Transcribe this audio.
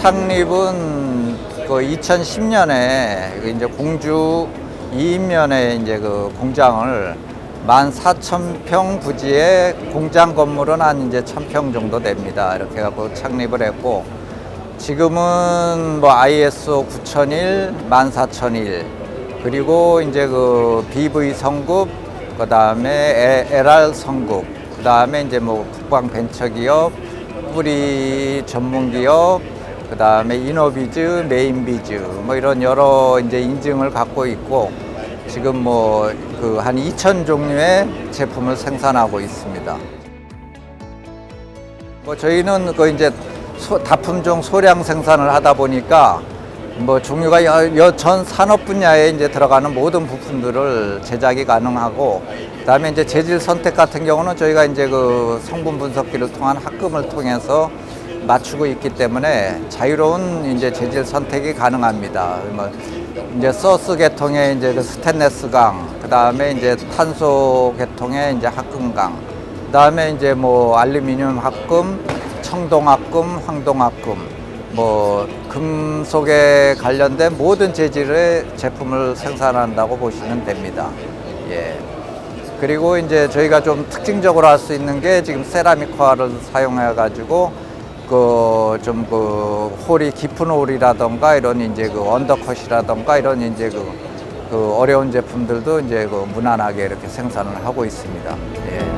창립은 그 2010년에 이제 공주 이인면에 이제 그 공장을 14,000평 부지의 공장 건물은 한 이제 1,000평 정도 됩니다. 이렇게 갖고 창립을 했고 지금은 뭐 ISO 9001, 14001 그리고 이제 그 BV 성급 그다음에 LR 성급 그다음에 이제 뭐 국방 벤처 기업 뿌리 전문 기업 그 다음에 이노비즈, 메인비즈 뭐 이런 여러 이제 인증을 갖고 있고 지금 뭐 그 한 2천 종류의 제품을 생산하고 있습니다. 뭐 저희는 그 이제 소- 다품종 소량 생산을 하다 보니까 뭐 종류가 여- 여- 전 산업 분야에 이제 들어가는 모든 부품들을 제작이 가능하고 그다음에 이제 재질 선택 같은 경우는 저희가 이제 그 성분 분석기를 통한 합금을 통해서 맞추고 있기 때문에 자유로운 이제 재질 선택이 가능합니다. 뭐 이제 소스 계통의 이제 그 스테인레스 강, 그 다음에 이제 탄소 계통의 이제 합금강, 그 다음에 이제 뭐 알루미늄 합금, 청동 합금, 황동 합금, 뭐 금속에 관련된 모든 재질의 제품을 생산한다고 보시면 됩니다. 예. 그리고 이제 저희가 좀 특징적으로 할 수 있는 게 지금 세라믹화를 사용해 가지고 그좀그 홀이 깊은 홀이라던가 이런 이제 그 언더컷이라던가 이런 이제 그, 그 어려운 제품들도 이제 그 무난하게 이렇게 생산을 하고 있습니다. 예.